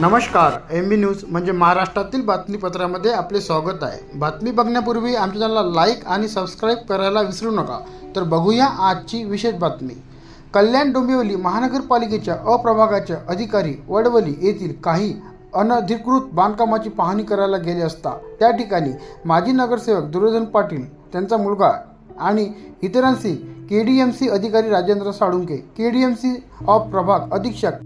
नमस्कार M B news म्हणजे महाराष्ट्रातील बातमीपत्रामध्ये आपले स्वागत आहे. बातमी बघण्यापूर्वी आमच्या चॅनलला लाईक आणि सबस्क्राईब करायला विसरू नका. तर बघूया आजची विशेष बातमी. कल्याण डोंबिवली महानगरपालिकेच्या अप्रभागाच्या अधिकारी वडवली येथील काही अनधिकृत बांधकामाची पाहणी करायला गेले असता त्या ठिकाणी माजी नगरसेवक दुर्योधन पाटील त्यांचा मुलगा आणि इतरांशी के डी एम सी अधिकारी Rajendra Salunke K D M C of प्रभाग अधीक्षक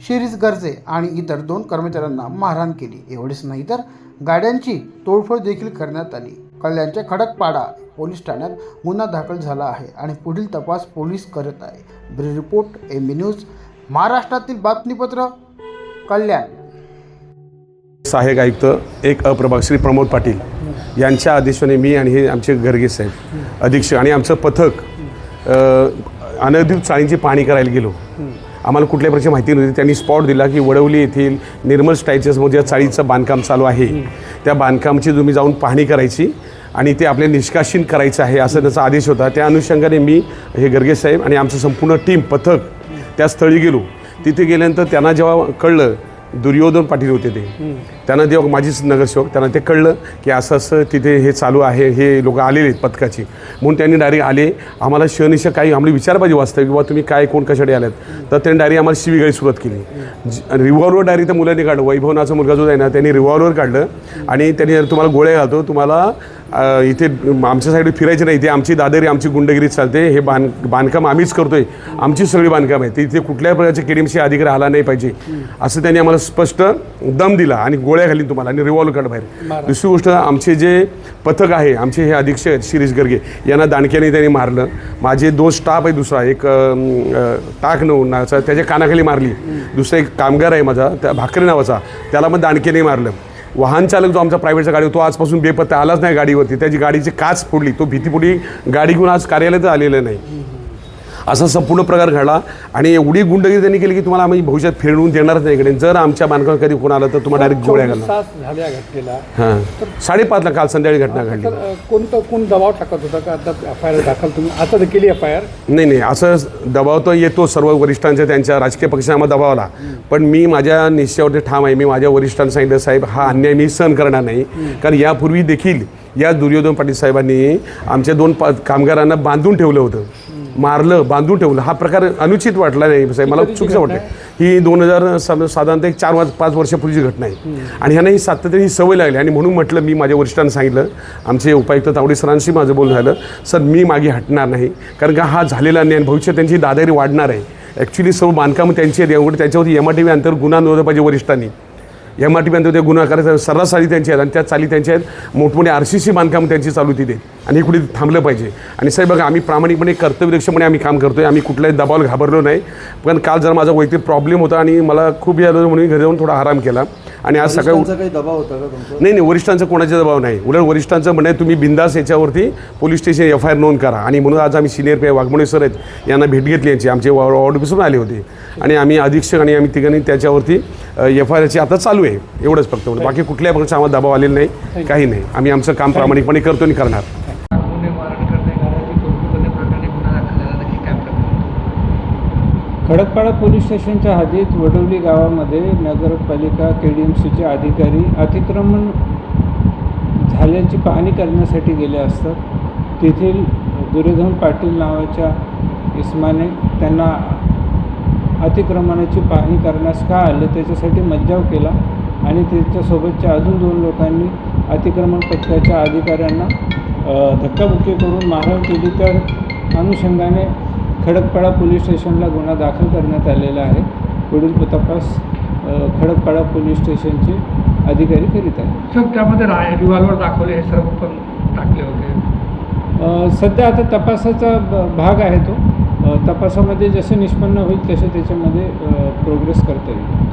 शिरीष गर्जे आणि इतर दोन कर्मचाऱ्यांना मारहाण केली. एवढेच नाही तर गाड्यांची तोडफोड देखील करण्यात आली. कल्याणच्या खडकपाडा पोलीस ठाण्यात गुन्हा दाखल झाला आहे आणि पुढील तपास पोलीस करत आहे. Bureau report M B news महाराष्ट्रातील बातमीपत्र कल्याण. सहाय्यक आयुक्त एक अप्रभाग श्री प्रमोद पाटील यांच्या आदेशाने मी आणि हे आमचे गर्गे साहेब अधीक्षक आणि आमचं पथक अ, अनधिकृत चाळींची पाहणी करायला गेलो. आम्हाला कुठल्या प्रकारची माहिती नव्हती. त्यांनी स्पॉट दिला की वडवली येथील निर्मल स्टायचेसमध्ये चाळीचं बांधकाम चालू आहे. त्या बांधकामची तुम्ही जाऊन पाहणी करायची आणि ते आपले निष्काशीन करायचं आहे असं त्याचा आदेश होता. त्या अनुषंगाने मी हे गर्गे साहेब आणि आमचं संपूर्ण टीम पथक त्या स्थळी गेलो. तिथे गेल्यानंतर त्यांना जेव्हा कळलं दुर्योधन पाटील होते ते. त्यांना देव माझीच नगरसेवक त्यांना ते कळलं की असं असं तिथे हे चालू आहे हे लोक आलेले आहेत पथकाची. म्हणून त्यांनी डायरेक्ट आले. आम्हाला शनिशा काही आम्ही विचार पाहिजे वाचतं की बाबा तुम्ही काय कोण कशासाठी आल्यात. तर त्यांनी डायरेक्ट आम्हाला शिवीगाळी सुरुवात केली. रिव्हॉल्वर डायरेक्ट त्या मुलांनी काढलं. वैभव नाचा मुलगा जो आहे ना त्यांनी रिव्हॉल्वर काढलं. आणि त्यांनी तुम्हाला गोळ्या घालतो तुम्हाला इथे आमच्या साईड फिरायचे नाही. इथे आमची दादरी आमची गुंडगिरी चालते. हे बांध बांधकाम आम्हीच करतोय. आमची सगळी बांधकाम आहे. तिथे कुठल्याही प्रकारचे केडीएमसी अधिकारी आला नाही पाहिजे. असं त्यांनी आम्हाला स्पष्ट दम दिला. आणि गोळ्या घाली तुम्हाला आणि रिव्हॉल्वर काढ बाहेर. दुसरी गोष्ट आमचे जे पथक आहे आमचे हे अधीक्षक आहेत शिरीष गर्गे. यांना दाणक्याने त्यांनी मारलं. माझे दोन स्टाफ आहे दुसरा एक टाक नऊ नावाचा त्याच्या कानाखाली मारली. दुसरा एक कामगार आहे माझा त्या भाकरे नावाचा. त्याला मग दाणकेने मारलं. वाहन चालक जो आमचा प्रायव्हेटचा गाडी तो आजपासून बेपत्ता आलाच नाही गाडीवरती. त्याची गाडीची काच फोडली. तो भीतीपुढी गाडी घेऊन आज कार्यालयात आलेलं नाही. असा संपूर्ण प्रकार घडला आणि एवढी गुंडगिरी त्यांनी केली की तुम्हाला आम्ही भविष्यात फिरवून देणारच नाही इकडे. जर आमच्या बांधकामात कधी कोण आलं तर तुम्हाला डायरेक्ट गोळ्या घालणार. झाल्या घटनेला. हां. साडेपाचला काल संध्याकाळी घटना घडली. तर कोणतं कोण दबाव टाकत होता का? आता एफ आय आर दाखल तुम्ही आता तर केली एफ आय आर नाही नाही असं दबाव तर येतो सर्व वरिष्ठांच्या त्यांच्या राजकीय पक्षाने आम्हाला दबाव आला पण मी माझ्या निश्चयावरती ठाम आहे. मी माझ्या वरिष्ठांना सांगितलं साहेब हा अन्याय मी सहन करणार नाही. कारण यापूर्वी देखील या दुर्योधन पाटील साहेबांनी आमच्या दोन पा कामगारांना बांधून ठेवलं होतं. मारलं बांधून ठेवलं हा प्रकार अनुचित वाटला नाही साहेब. मला चुकीचं वाटलं ही दोन हजार साधारणतः एक चार वाज पाच वर्षापूर्वीची घटना आहे. आणि ह्यांना ही सातत्याने ही सवय लागली. आणि म्हणून म्हटलं मी माझ्या वरिष्ठांना सांगितलं आमचे उपायुक्त तावडे सरांशी माझं बोलणं झालं सर मी मागे हटणार नाही कारण का हा झालेला नाही आणि भविष्यात त्यांची दादागिरी वाढणार आहे. ॲक्च्युली सर्व बांधकामं त्यांची आहेत. एवढं त्याच्यावरती एम आर टी व्ही अंतर गुन्हा नोंदवला पाहिजे वरिष्ठांनी. एम आर टी ते गुन्हा करायचा. सर्रास चाली त्यांची आहेत आणि त्या चाली त्यांच्या आहेत. मोठमोठे आर सी सी बांधकाम त्यांची चालू तिथे. आणि हे कुठे थांबलं पाहिजे. आणि साहेब बघा आम्ही प्रामाणिकपणे कर्तव्यदक्षपणे आम्ही काम करतो आहे आम्ही कुठल्याही दबावाला घाबरलो नाही. पण काल जरा माझा वैयक्तिक प्रॉब्लेम होता आणि मला खूप यायला म्हणून घरी जाऊन थोडा आराम केला. आणि आज सकाळी काही दबाव होता का नाही नाही वरिष्ठांचा कोणाचा दबाव नाही. उलट वरिष्ठांचं म्हणणं आहे तुम्ही बिंदास याच्यावरती police station F I R नोंद करा. आणि म्हणून आज आम्ही सिनियर पी वाघमोडे सर आहेत यांना भेट घेतली यांची. आमचे वॉर्ड ऑफिसरून आले होते. आणि आम्ही अधीक्षक आणि आम्ही तिघांनी त्याच्यावरती एफ आय आरची आता चालू आहे एवढंच फक्त. बाकी कुठल्याही प्रकारचा आम्हाला दबाव आलेला नाही काही नाही. आम्ही आमचं काम प्रामाणिकपणे करतो आणि करणार. खडकपाडा पोलीस स्टेशनच्या हद्दीत वडवली गावामध्ये नगरपालिका के डी एम सीचे अधिकारी अतिक्रमण झाल्याची पाहणी करण्यासाठी गेले असतात. तेथील दुर्योधन पाटील नावाच्या इस्माने त्यांना अतिक्रमणाची पाहणी करण्यास का आले? त्याच्यासाठी मज्जाव केला आणि त्याच्यासोबतच्या अजून दोन लोकांनी अतिक्रमण पथकाच्या अधिकाऱ्यांना धक्काबुक्की करून मारहाण केली. त्या अनुषंगाने खडकपाडा पोलीस स्टेशनला गुन्हा दाखल करण्यात आलेला आहे. पुढील तपास खडकपाडा पोलीस स्टेशनचे अधिकारी करीत आहेत. सर त्यामध्ये रिव्हॉल्वर दाखवले हे सर्व पण टाकले होते. सध्या आता तपासाचा भाग आहे तो. तपासामध्ये जसे निष्पन्न होईल तसे त्याच्यामध्ये प्रोग्रेस करता येईल.